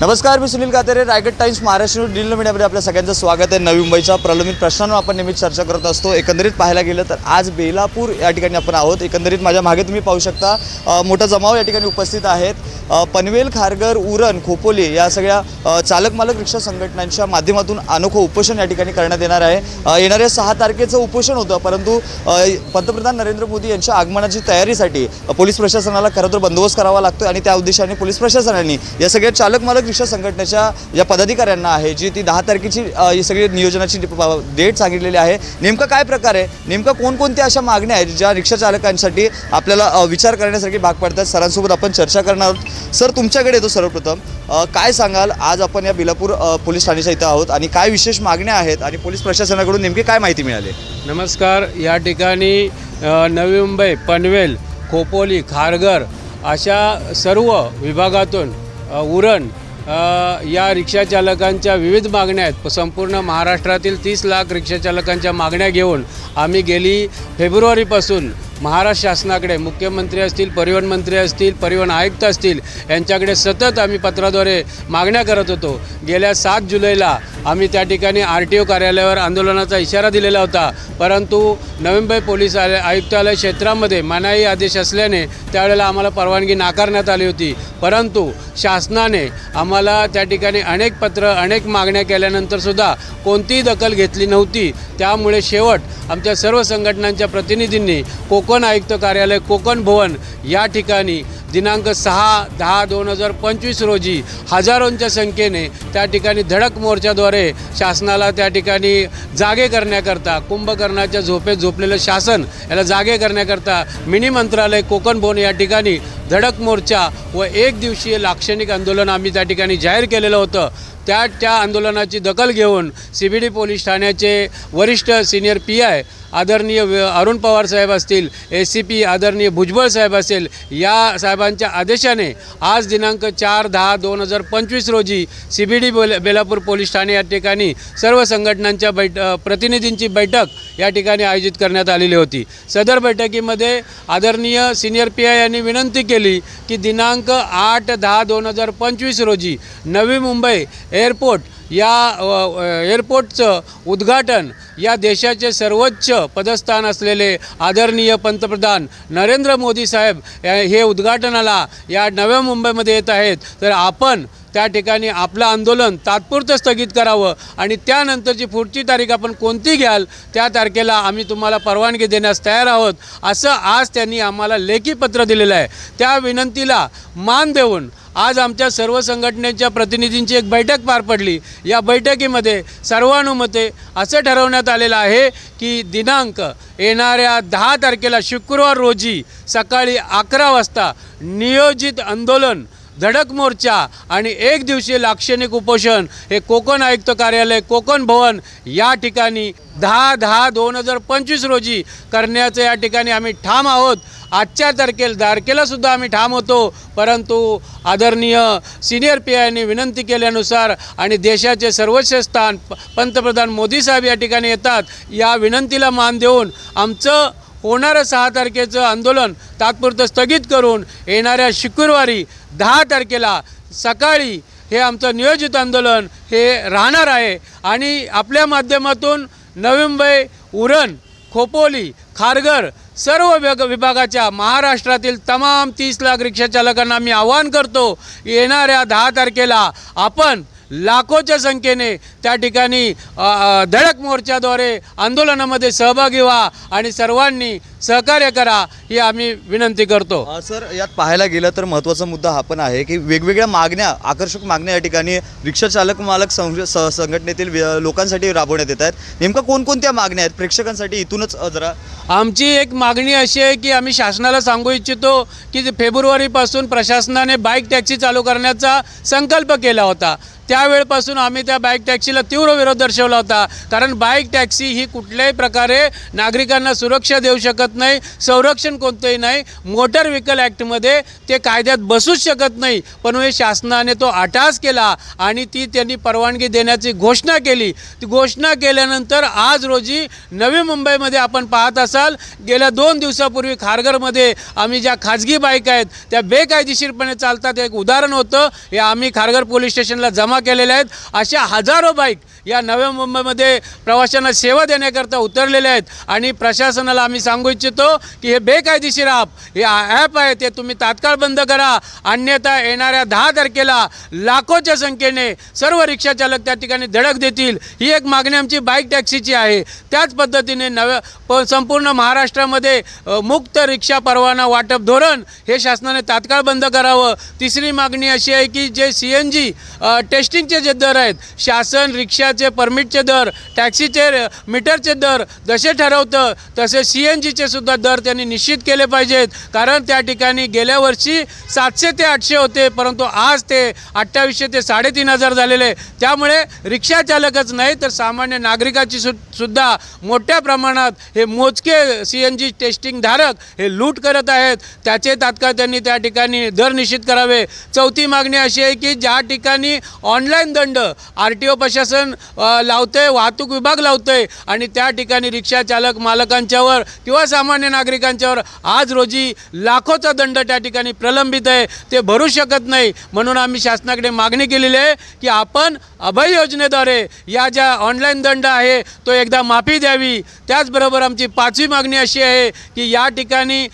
नमस्कार मी Sunil Katere Raigad Times Maharashtra News digital मीडियामध्ये आपल्या सगळ्यांचं स्वागत आहे. नवी मुंबईच्या प्रलंबित प्रश्नांवर आपण नेहमीच चर्चा करत असतो. एकंदरीत पाहायला गेलं तर आज बेलापूर या ठिकाणी आपण आहोत. एकंदरीत माझ्या मागे तुम्ही पाहू शकता मोठा जमाव या ठिकाणी उपस्थित आहेत. पनवेल खारघर उरण खोपोली या सगळ्या चालक मालक रिक्षा संघटनांच्या माध्यमातून अनोखं उपोषण या ठिकाणी करण्यात येणार आहे. येणाऱ्या सहा तारखेचं उपोषण होतं परंतु पंतप्रधान नरेंद्र मोदी यांच्या आगमनाची तयारीसाठी पोलीस प्रशासनाला खरं तर बंदोबस्त करावा लागतो आणि त्या उद्देशाने पोलीस प्रशासनाने या सगळ्या चालक मालक रिक्षा संघटनेच्या या पदाधिकाऱ्यांना आहे जी ती दहा तारखेची ही सगळी नियोजनाची डेट सांगितलेली आहे. नेमकं काय प्रकार आहे? नेमकं कोणकोणत्या अशा मागण्या आहेत ज्या रिक्षा चालकांसाठी आपल्याला विचार करण्यासाठी भाग पडतात? सरांसोबत आपण चर्चा करणार आहोत. सर तुमच्याकडे येतो सर्वप्रथम. काय सांगाल? आज आपण या बिलापूर पोलीस ठाण्याच्या इथं आहोत आणि काय विशेष मागण्या आहेत आणि पोलीस प्रशासनाकडून नेमकी काय माहिती मिळाली? नमस्कार. या ठिकाणी नवी मुंबई पनवेल खोपोली खारघर अशा सर्व विभागातून उरण या रिक्षाचालकांच्या विविध मागण्या आहेत. संपूर्ण महाराष्ट्रातील तीस लाख रिक्षाचालकांच्या मागण्या घेऊन आम्ही गेली फेब्रुवारीपासून महाराष्ट्र शासनाकडे मुख्यमंत्री असतील परिवहन मंत्री असतील परिवहन आयुक्त असतील यांच्याकडे सतत आम्ही पत्राद्वारे मागण्या करत होतो. गेल्या सात जुलैला आम्ही त्या ठिकाणी आर टी ओ कार्यालयावर आंदोलनाचा इशारा दिलेला होता. परंतु नवी पोलीस आय आयुक्तालय क्षेत्रामध्ये मनाई आदेश असल्याने त्यावेळेला आम्हाला परवानगी नाकारण्यात आली होती. परंतु शासनाने आम्हाला त्या ठिकाणी अनेक पत्र अनेक मागण्या केल्यानंतरसुद्धा कोणतीही दखल घेतली नव्हती. त्यामुळे शेवट आमच्या सर्व संघटनांच्या प्रतिनिधींनी कोकण आयुक्त कार्यालय कोकण भवन या ठिकाणी दिनांक सहा दहा दोन हजार पंचवीस रोजी हजारोंच्या संख्येने त्या ठिकाणी धडक मोर्चाद्वारे शासनाला त्या ठिकाणी जागे करण्याकरता कुंभकर्णाच्या झोपेत झोपलेलं शासन याला जागे करण्याकरता मिनी मंत्रालय कोकण भवन या ठिकाणी धडक मोर्चा व एक दिवसीय लाक्षणिक आंदोलन आम्ही त्या ठिकाणी जाहीर केलेलं होतं. त्या त्या आंदोलनाची दखल घेऊन सी बी डी पोलीस ठाण्याचे वरिष्ठ सिनियर पी आय आदरणीय अरुण पवार साहेब असतील ए सी पी आदरणीय भुजबळ साहेब असेल या साहेबांच्या आदेशाने आज दिनांक चार दहा दोन हजार पंचवीस रोजी सी बी डी बेल बेलापूर पोलीस ठाणे या ठिकाणी सर्व संघटनांच्या बैठ प्रतिनिधींची बैठक या ठिकाणी आयोजित करण्यात आलेली होती. सदर बैठकीमध्ये आदरणीय सिनियर पी आय यांनी विनंती केली. केली की दिनांक आठ दहा दोन हजार पंचवीस रोजी नवी मुंबई एअरपोर्ट या एअरपोर्टचं उद्घाटन या देशाचे सर्वोच्च पदस्थान असलेले आदरणीय पंतप्रधान नरेंद्र मोदी साहेब हे उद्घाटनाला या नव्या मुंबईमध्ये येत आहेत. तर आपण त्या ठिकाणी आपलं आंदोलन तात्पुरतं स्थगित करावं आणि त्यानंतरची पुढची तारीख आपण कोणती घ्याल त्या तारखेला आम्ही तुम्हाला परवानगी देण्यास तयार आहोत असं आज त्यांनी आम्हाला लेखी पत्र दिलेलं आहे. त्या विनंतीला मान देऊन आज आमच्या सर्व संघटनेच्या प्रतिनिधींची एक बैठक पार पडली. या बैठकीमध्ये सर्वानुमते असं ठरवण्यात आलेलं आहे की दिनांक येणाऱ्या दहा तारखेला शुक्रवार रोजी सकाळी अकरा वाजता नियोजित आंदोलन धडक मोर्चा आणि एक दिवसीय लाक्षणिक उपोषण हे कोकण आयुक्त कार्यालय कोकण भवन या ठिकाणी दहा दहा दोन हजार पंचवीस रोजी करण्याचं या ठिकाणी आम्ही ठाम आहोत. आजच्या तारखेला तारखेला सुद्धा आम्ही ठाम होतो. परंतु आदरणीय सिनियर पी आयने विनंती केल्यानुसार आणि देशाचे सर्वोच्च स्थान पंतप्रधान मोदी साहेब या ठिकाणी येतात या विनंतीला मान देऊन आमचं होणारं सहा तारखेचं आंदोलन तात्पुरतं स्थगित करून येणाऱ्या शुक्रवारी दहा तारखेला सकाळी हे आमचं नियोजित आंदोलन हे राहणार आहे. आणि आपल्या माध्यमातून नवी मुंबई उरण खोपोली खारघर सर्व विभाग विभागाच्या महाराष्ट्रातील तमाम तीस लाख रिक्षाचालकांना मी आवाहन करतो येणाऱ्या दहा तारखेला आपण लाखोच्या संख्येने त्या ठिकाणी धडक मोर्चाद्वारे आंदोलनामध्ये सहभागी व्हा आणि सर्वांनी सहकार्य करा ही आम्ही विनंती करतो. सर यात पाहायला गेलं तर महत्त्वाचा मुद्दा हा पण आहे की वेगवेगळ्या मागण्या आकर्षक मागण्या या ठिकाणी रिक्षा चालक मालक संघ- संघटनेतील लोकांसाठी राबवण्यात येत आहेत. नेमकं कोणकोणत्या मागण्या आहेत? प्रेक्षकांसाठी इथूनच जरा आमची एक मागणी अशी आहे की आम्ही शासनाला सांगू इच्छितो की फेब्रुवारीपासून प्रशासनाने बाईक टॅक्सी चालू करण्याचा संकल्प केला होता. त्यावेळपासून आम्ही त्या बाईक टॅक्सी टॅक्सीला तीव्र विरोध दर्शवला होता. कारण बाईक टॅक्सी ही कुठल्याही प्रकारे नागरिकांना सुरक्षा देऊ शकत नाही संरक्षण कोणतंही नाही. मोटर व्हेकल ॲक्टमध्ये ते कायद्यात बसूच शकत नाही. पण हे शासनाने तो अटास केला आणि ती त्यांनी परवानगी देण्याची घोषणा केली. ती घोषणा केल्यानंतर आज रोजी नवी मुंबईमध्ये आपण पाहत असाल गेल्या दोन दिवसापूर्वी खारघरमध्ये आम्ही ज्या खाजगी बाईक आहेत त्या बेकायदेशीरपणे चालतात. एक उदाहरण होतं हे आम्ही खारघर पोलीस स्टेशनला जमा केलेल्या आहेत. अशा हजारो बाईक या नव्या मुंबईमध्ये प्रवाशांना सेवा देण्याकरता उतरलेले आहेत. आणि प्रशासनाला आम्ही सांगू इच्छितो की हे बेकायदेशीर ॲप हे ॲप आहे ते तुम्ही तात्काळ बंद करा. अन्यथा येणाऱ्या दहा तारखेला लाखोच्या संख्येने सर्व रिक्षाचालक त्या ठिकाणी धडक देतील. ही एक मागणी आमची बाईक टॅक्सीची आहे. त्याच पद्धतीने नव्या प संपूर्ण महाराष्ट्रामध्ये मुक्त रिक्षा परवाना वाटप धोरण हे शासनाने तात्काळ बंद करावं. तिसरी मागणी अशी आहे की जे सी एन जी टेस्टिंगचे जे दर आहेत शासन रिक्षा वाहनाचे परमिटचे दर टॅक्सीचे मीटरचे दर जसे ठरवतं तसे सी एन जीचे सुद्धा दर त्यांनी निश्चित केले पाहिजेत. कारण त्या ठिकाणी गेल्या वर्षी सातशे ते आठशे होते परंतु आज ते अठ्ठावीसशे ते साडेतीन हजार झालेले. त्यामुळे रिक्षा चालकच नाही तर सामान्य नागरिकाची सु सुद्धा मोठ्या प्रमाणात हे मोजके सी एन जी टेस्टिंग धारक हे लूट करत आहेत. त्याचे तात्काळ त्यांनी त्या ठिकाणी दर निश्चित करावे. चौथी मागणी अशी आहे की ज्या ठिकाणी ऑनलाईन दंड आर टी ओ प्रशासन अ, वाहतूक विभाग लावतंय. आणि त्या ठिकाणी रिक्षा चालक मालकांच्यावर किंवा सामान्य नागरिकांच्यावर आज रोजी लाखोचा दंड त्या ठिकाणी प्रलंबित आहे. ते भरू शकत नाही. म्हणून आम्ही शासनाकडे मागणी केलेली आहे की आपण अभय योजनेद्वारे या ज्या ऑनलाईन दंड आहे तो एकदा माफी द्यावी. त्याचबरोबर आमची पाचवी मागणी अशी आहे की या ठिकाणी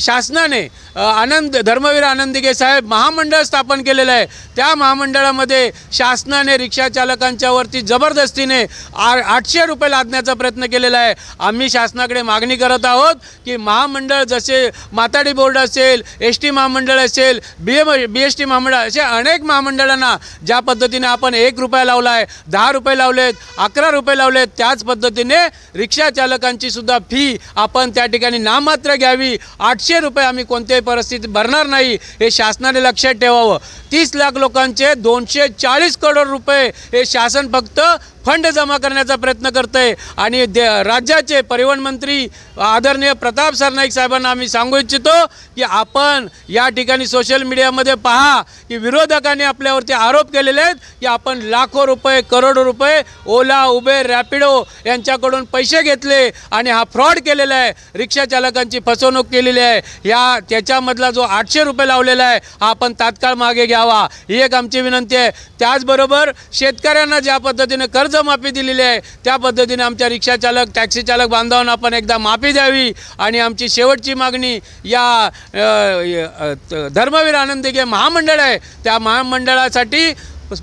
शासनाने आनंद धर्मवीर आनंदिगे साहेब महामंडळ स्थापन केलेलं आहे. त्या महामंडळामध्ये शासनाने रिक्षा चालकांच्यावरती जबरदस्तीने आ आठशे रुपये लादण्याचा प्रयत्न केलेला आहे. आम्ही शासनाकडे मागणी करत आहोत की महामंडळ जसे माताडी बोर्ड असेल एस टी महामंडळ असेल B M B S T महामंडळ असे अनेक महामंडळांना ज्या पद्धतीने आपण एक रुपया लावला आहे दहा रुपये लावलेत अकरा रुपये लावलेत त्याच पद्धतीने रिक्षा चालकांची सुद्धा फी आपण त्या ठिकाणी नाममात्र घ्यावी. आठशे रुपये आम्ही कोणत्याही परिस्थितीत भरणार नाही हे शासनाने लक्षात ठेवावं. तीस लाख लोकांचे दोनशे चाळीस करोड रुपये हे शासन फक्त फंड जमा करण्याचा प्रयत्न करतं आहे आणि दे राज्याचे परिवहन मंत्री आदरणीय प्रताप सरनाईक साहेबांना आम्ही सांगू इच्छितो की आपण या ठिकाणी सोशल मीडियामध्ये पहा की विरोधकांनी आपल्यावरती आरोप केलेले आहेत की आपण लाखो रुपये करोडो रुपये ओला उबेर रॅपिडो यांच्याकडून पैसे घेतले आणि हा फ्रॉड केलेला आहे. रिक्षा चालकांची फसवणूक केलेली आहे. या त्याच्यामधला जो आठशे रुपये लावलेला आहे हा आपण तात्काळ मागे घ्यावा. ही एक आमची विनंती आहे. त्याचबरोबर शेतकऱ्यांना ज्या पद्धतीने कर्ज कर्जमाफी दिलेली आहे. त्या पद्धतीने आमच्या रिक्षाचालक टॅक्सीचालक टॅक्सी चालक बांधवांना आपण एकदा माफी द्यावी आणि आमची शेवटची मागणी या धर्मवीर आनंद त- धर्मवीर महामंडळ आहे. त्या महामंडळासाठी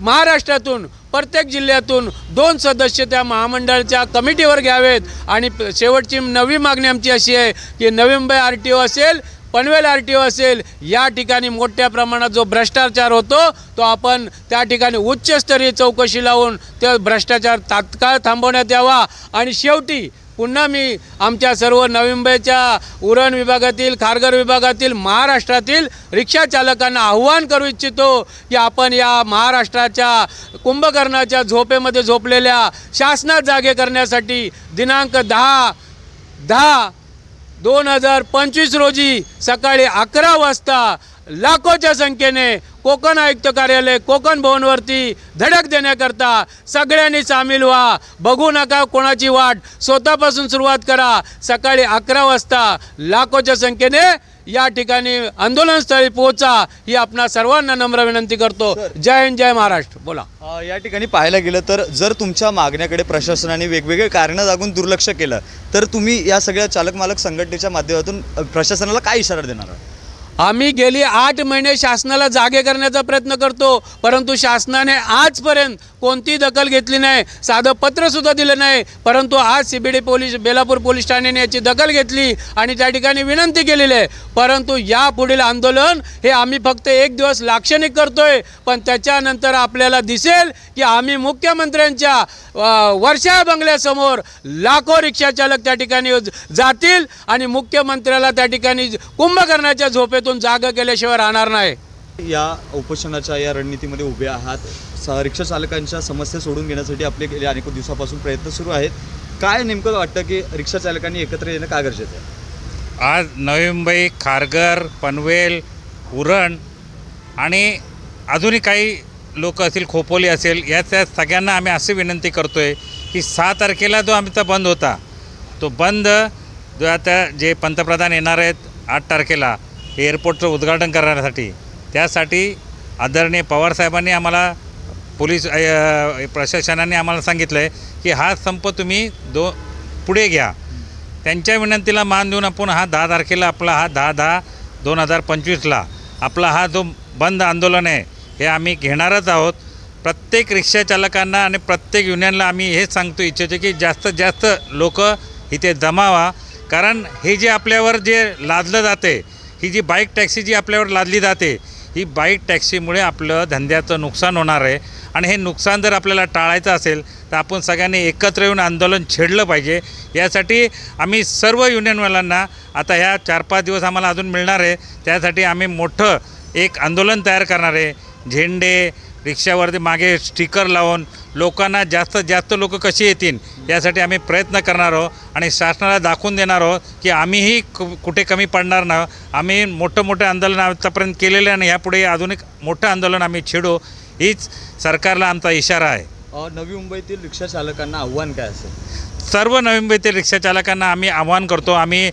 महाराष्ट्रातून प्रत्येक जिल्ह्यातून दोन सदस्य त्या महामंडळाच्या कमिटीवर घ्यावेत. आणि शेवटची नवी मागणी आमची अशी आहे की Navi Mumbai R T O असेल पनवेल आर टी ओ असेल या ठिकाणी मोठ्या प्रमाणात जो भ्रष्टाचार होतो तो आपण त्या ठिकाणी उच्चस्तरीय चौकशी लावून त्या भ्रष्टाचार तात्काळ थांबवण्यात यावा. आणि शेवटी पुन्हा मी आमच्या सर्व नवी मुंबईच्या उरण विभागातील खारघर विभागातील महाराष्ट्रातील रिक्षा चालकांना आव्हान करू इच्छितो की आपण या महाराष्ट्राच्या कुंभकर्णाच्या झोपेमध्ये झोपलेल्या शासनात जागे करण्यासाठी दिनांक दहा दहा दोन हजार पंचवीस रोजी सकाळी अकरा वाजता लाखोच्या संख्येने कोकण आयुक्त कार्यालय कोकण भवनवरती धडक देण्याकरता सगळ्यांनी सामील व्हा. बघू नका कोणाची वाट. स्वतःपासून सुरुवात करा. सकाळी अकरा वाजता लाखोच्या संख्येने या ठिकाणी आंदोलनस्थळी पोहोचा ही आपणा सर्वांना नम्र विनंती करतो. जय हिंद जय महाराष्ट्र. बोला. या ठिकाणी पाहायला गेलं तर जर तुमच्या मागण्याकडे प्रशासनाने वेगवेगळे कारणं दाखवून दुर्लक्ष केलं तर तुम्ही या सगळ्या चालक मालक संघटनेच्या माध्यमातून प्रशासनाला काय इशारा देणार? आहात? आम्ही गेली आठ महिने शासनाला जागे करण्याचा प्रयत्न करतो परंतु शासनाने आजपर्यंत कोणती दखल घेतली नाही साधं पत्रसुद्धा दिलं नाही परंतु आज C B D police Belapur police ठाण्याने याची दखल घेतली आणि त्या ठिकाणी विनंती केलेली आहे. परंतु या पुढील आंदोलन हे आम्ही फक्त एक दिवस लाक्षणिक करतोय पण त्याच्यानंतर आपल्याला दिसेल की आम्ही मुख्यमंत्र्यांच्या वर्षा बंगल्यासमोर लाखो रिक्षा चालक त्या ठिकाणी जातील आणि मुख्यमंत्र्याला त्या ठिकाणी कुंभकर्णाच्या झोपेतून जागा केल्याशिवाय राहणार नाही. या उपोषणाच्या या रणनीतीमध्ये उभे आहात. स- रिक्षा चालकांच्या समस्या सोडून घेण्यासाठी आपले गेल्या अनेक दिवसापासून प्रयत्न सुरू आहेत. काय नेमकं वाटतं की रिक्षा चालकांनी एकत्र येणं का गरजेचं आहे? आज नवी मुंबई खारघर पनवेल उरण आणि अजूनही काही लोक असतील खोपोली असेल या त्या सगळ्यांना आम्ही अशी विनंती करतो आहे की सहा तारखेला जो आमचा बंद होता तो बंद. जो आता जे पंतप्रधान येणार आहेत आठ तारखेला एअरपोर्टचं उद्घाटन करण्यासाठी. त्यासाठी आदरणीय पवारसाहेबांनी आम्हाला पोलीस प्रशासनाने आम्हाला सांगितलं आहे की हा संप तुम्ही दो पुढे घ्या. त्यांच्या विनंतीला मान देऊन आपण हा दहा तारखेला आपला हा दहा दहा दोन हजार पंचवीसला आपला हा जो बंद आंदोलन आहे हे आम्ही घेणारच आहोत. प्रत्येक रिक्षा चालकांना आणि प्रत्येक युनियनला आम्ही हेच सांगतो इच्छितो की जास्तीत जास्त लोक इथे जमावा. कारण हे जे आपल्यावर जे लादलं जाते ही जी बाईक टॅक्सी जी आपल्यावर लादली जाते ही बाईक टॅक्सीमुळे आपलं धंद्याचं नुकसान होणार आहे. आणि हे नुकसान जर आपल्याला टाळायचं असेल तर आपण सगळ्यांनी एकत्र येऊन आंदोलन छेडलं पाहिजे. यासाठी आम्ही सर्व युनियनवाल्यांना आता ह्या चार पाच दिवस आम्हाला अजून मिळणार आहे. त्यासाठी आम्ही मोठं एक आंदोलन तयार करणार आहे. झेंडे रिक्षावरती मागे स्टिकर लावून लोकांना जास्तीत जास्त लोक कशी येतील यासाठी आम्ही प्रयत्न करणार आहोत आणि शासनाला दाखवून देणार आहोत की आम्हीही कु कुठे कमी पडणार नाही आम्ही मोठं मोठं आंदोलन आतापर्यंत केलेलं आहे आणि यापुढे अजून एक मोठं आंदोलन आम्ही छेडू हीच सरकारला आमचा इशारा आहे. नवी मुंबईतील रिक्षा चालकांना आव्हान काय असेल? सर्व नवी मुंबईतील रिक्षा चालकांना आम्ही आव्हान करतो. आम्ही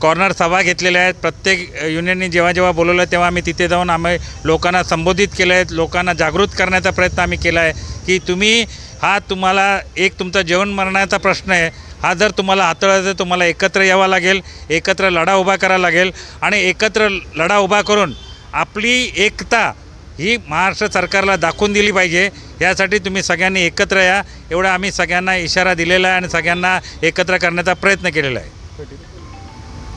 कॉर्नर सभा घेतलेल्या आहेत. प्रत्येक युनियननी जेव्हा जेव्हा बोलवलं तेव्हा आम्ही तिथे जाऊन आम्ही लोकांना संबोधित केलं आहे. लोकांना जागृत करण्याचा प्रयत्न आम्ही केला आहे की तुम्ही हा तुम्हाला एक तुमचा जेवण मरण्याचा प्रश्न आहे. हा जर तुम्हाला हाताळायचा तुम्हाला एकत्र यावं लागेल. एकत्र लढा उभा करावा लागेल. आणि एकत्र लढा उभा करून आपली एकता ही महाराष्ट्र सरकारला दाखवून दिली पाहिजे. यासाठी तुम्ही सगळ्यांनी एकत्र या. एवढा आम्ही सगळ्यांना इशारा दिलेला आहे आणि सगळ्यांना एकत्र करण्याचा प्रयत्न केलेला आहे.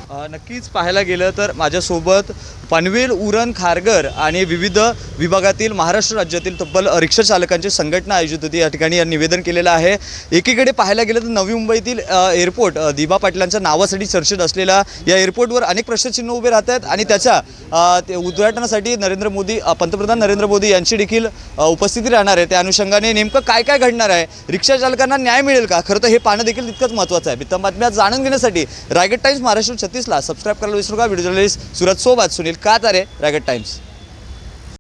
नक्कीच पाहायला गेलं तर माझ्यासोबत पनवेल उरण खारघर आणि विविध विभागातील महाराष्ट्र राज्यातील तब्बल रिक्षाचालकांची संघटना आयोजित होती. या ठिकाणी निवेदन केलेलं आहे. एकीकडे पाहायला गेलं तर नवी मुंबईतील एअरपोर्ट दिभा दिबा पाटलांच्या नावासाठी चर्चेत असलेला या एअरपोर्टवर अनेक प्रश्नचिन्ह उभे राहत आहेत आणि त्याच्या ते उद्घाटनासाठी नरेंद्र मोदी पंतप्रधान नरेंद्र मोदी यांची देखील उपस्थिती राहणार आहे. त्या अनुषंगाने नेमकं काय काय घडणार आहे? रिक्षाचालकांना न्याय मिळेल का? खरं तर हे पाहणं देखील तितकंच महत्त्वाचं आहे. वित्त बातम्या जाणून घेण्यासाठी रायगड टाइम्स महाराष्ट्र छत्तीसला सबस्क्राईब करायला विसरू का व्हिडिओ जर्नलिस्ट सुरत सोबत सुनील कातारे रायगड टाइम्स